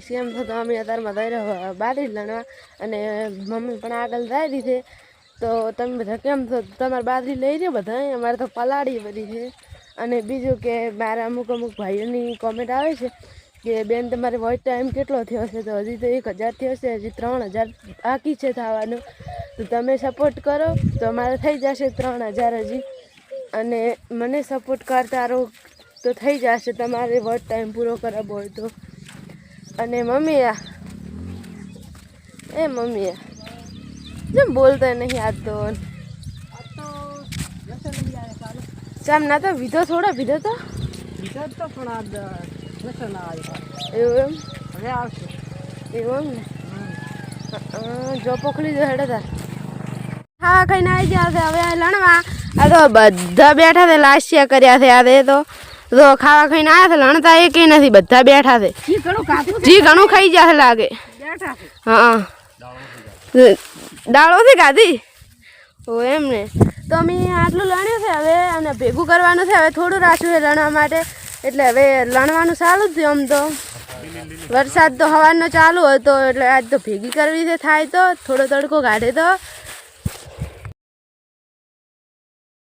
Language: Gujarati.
સેમ થતો અમે અત્યારમાં રહ્યો બારી લણવા અને મમ્મી પણ આગળ જાય દીધે તો તમે બધા કેમ છો? તમારે બાદરી લઈ રહ્યો બધા? અમારે તો પલાળી બધી છે. અને બીજું કે મારા અમુક અમુક ભાઈઓની કોમેન્ટ આવે છે કે, બેન, તમારે વોઇસ ટાઈમ કેટલો થયો છે? તો હજી તો એક હજાર થયો છે, હજી ત્રણ હજાર બાકી છે થવાનું. તો તમે સપોર્ટ કરો. તો અમારે થઈ જશે ત્રણ હજાર હજી. અને મને સપોર્ટ કરતા રહો તો થઈ જશે. તમારે વોચ ટાઈમ પૂરો કરાવવો હોય તો. અને મમ્મી આ. એ મમ્મી આ. જેમ બોલતા નહીં આ તો? ચામ ના તો વિધો થોડો વિધો તો? બીજા તો પણ આ લસણ આવ્યું એવું એમ? હવે આવશે. એવું એમ ને? જો પકડી દો હેડો તાર હા ખાઈને આવી ગયા છે હવે લણવા. આ તો બધા બેઠા છે લાસ્યા કર્યા છે આ તે. તો ખાવા ખાઈને આવ્યા છે લણતા એ કઈ નથી બધા બેઠા છે. જી ઘણું ખાઈ જશે લાગે. બેઠા છે. ગાધી? ઓ એમ ને. તો અમે આટલું લણ્યું છે હવે અને ભેગું કરવાનું છે હવે થોડું રાખ્યું છે લણવા માટે. એટલે હવે લણવાનું ચાલુ જ થયું આમ તો. વરસાદ તો હવાનો ચાલુ હતો એટલે આજ તો ભેગી કરવી છે થાય તો. થોડો તડકો કાઢે તો.